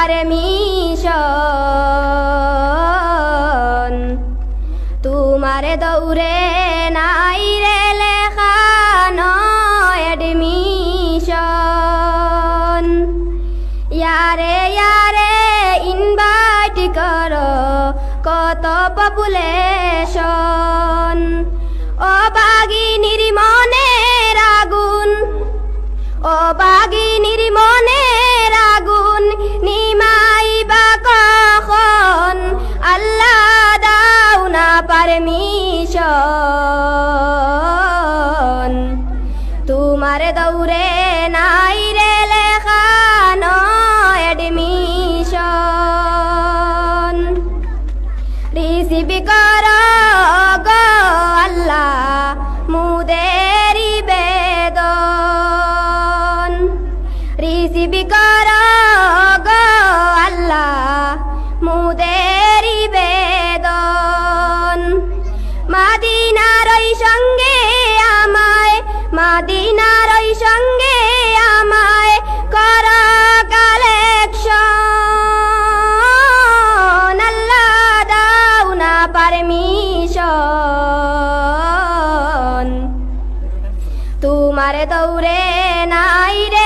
Permission. তোমারে দৌড়ে নাই রে লেখা এডমিশন ইয়ারে ইয়ারে ইনভাইট কর কত পপুলেশন ও বাগিনীর মনের আগুন, ও বাগিনীর মনের না পারমিশন। তোমার দৌড়ে নাই রে লেখা এডমিশন রিসিভ কর গো আল্লাহ মুদেরি বেদন রিসিভ কর গো মিশন তোমার দৌড়ে নাই রে